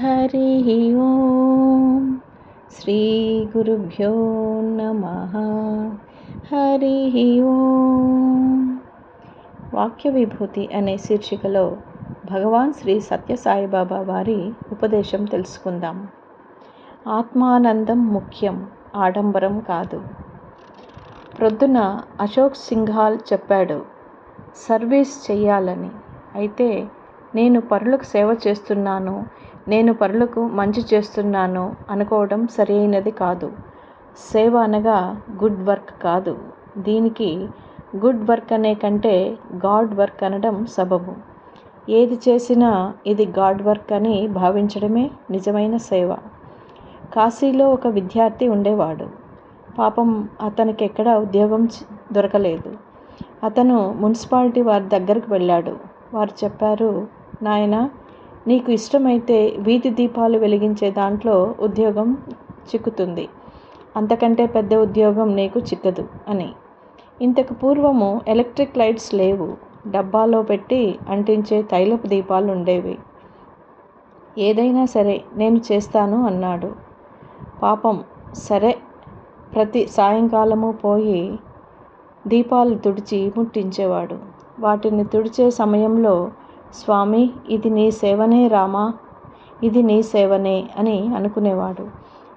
హరి ఓం శ్రీ గురుభ్యో నమ. హరి ఓం. వాక్య విభూతి అనే శీర్షికలో భగవాన్ శ్రీ సత్యసాయిబాబా వారి ఉపదేశం తెలుసుకుందాం. ఆత్మానందం ముఖ్యం ఆడంబరం కాదు. ప్రొద్దున అశోక్ సింఘాల్ చెప్పాడు సర్వీస్ చెయ్యాలని. అయితే నేను పరులకు సేవ చేస్తున్నాను నేను పరులకు మంచి చేస్తున్నాను అనుకోవడం సరైనది కాదు. సేవ అనగా గుడ్ వర్క్ కాదు. దీనికి గుడ్ వర్క్ అనే కంటే గాడ్ వర్క్ అనడం సబబు. ఏది చేసినా ఇది గాడ్ వర్క్ అని భావించడమే నిజమైన సేవ. కాశీలో ఒక విద్యార్థి ఉండేవాడు. పాపం అతనికి ఎక్కడ ఉద్యోగం దొరకలేదు. అతను మున్సిపాలిటీ వారి దగ్గరకు వెళ్ళాడు. వారు చెప్పారు నాయన నీకు ఇష్టమైతే వీధి దీపాలు వెలిగించే దాంట్లో ఉద్యోగం చిక్కుతుంది. అంతకంటే పెద్ద ఉద్యోగం నీకు చిక్కదు అని. ఇంతకు పూర్వము ఎలక్ట్రిక్ లైట్స్ లేవు. డబ్బాలో పెట్టి అంటించే తైలపు దీపాలు ఉండేవి. ఏదైనా సరే నేను చేస్తాను అన్నాడు. పాపం సరే. ప్రతి సాయంకాలము పోయి దీపాలు తుడిచి ముట్టించేవాడు. వాటిని తుడిచే సమయంలో స్వామి ఇది నీ సేవనే రామా? ఇది నీ సేవనే అని అనుకునేవాడు.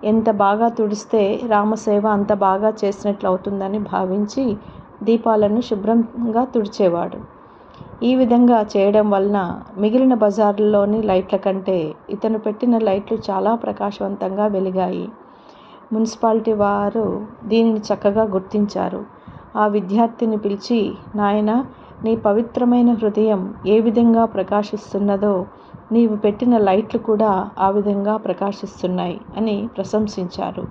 ఎంత బాగా తుడిస్తే రామసేవ అంత బాగా చేసినట్లు అవుతుందని భావించి దీపాలను శుభ్రంగా తుడిచేవాడు. ఈ విధంగా చేయడం వలన మిగిలిన బజార్లలోని లైట్ల కంటే ఇతను పెట్టిన లైట్లు చాలా ప్రకాశవంతంగా వెలిగాయి. మున్సిపాలిటీ వారు దీనిని చక్కగా గుర్తించారు. ఆ విద్యార్థిని పిలిచి నాయన నీ పవిత్రమైన హృదయం ఏ విధంగా ప్రకాశిస్తున్నదో నీవు పెట్టిన లైట్లు కూడా ఆ విధంగా ప్రకాశిస్తున్నాయి అని ప్రశంసించారు.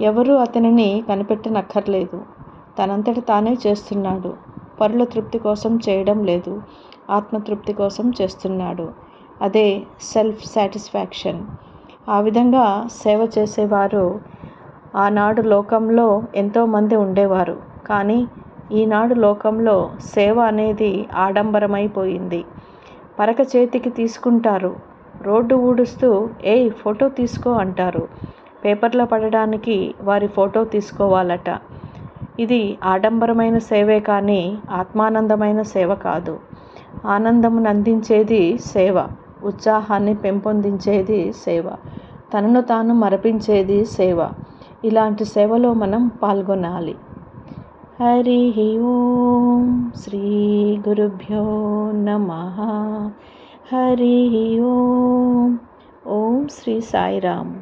ఎవరూ అతనిని కనిపెట్టనక్కర్లేదు. తనంతట తానే చేస్తున్నాడు. పరుల తృప్తి కోసం చేయడం లేదు. ఆత్మతృప్తి కోసం చేస్తున్నాడు. అదే సెల్ఫ్ సాటిస్ఫాక్షన్ ఆ విధంగా సేవ చేసేవారు. ఆనాడు లోకంలో ఎంతోమంది ఉండేవారు. కానీ ఈనాడు లోకంలో సేవ అనేది ఆడంబరమైపోయింది. పరక చేతికి తీసుకుంటారు. రోడ్డు ఊడుస్తూ ఏయ్ ఫోటో తీసుకో అంటారు. పేపర్లో పడడానికి వారి ఫోటో తీసుకోవాలట. ఇది ఆడంబరమైన సేవే కానీ ఆత్మానందమైన సేవ కాదు. ఆనందమును అందించేది సేవ. ఉత్సాహాన్ని పెంపొందించేది సేవ. తనను తాను మరపించేది సేవ. ఇలాంటి సేవలో మనం పాల్గొనాలి. హరి ఓం శ్రీ గురుభ్యో నమ హరి ఓం ఓం శ్రీ సాయిరామ్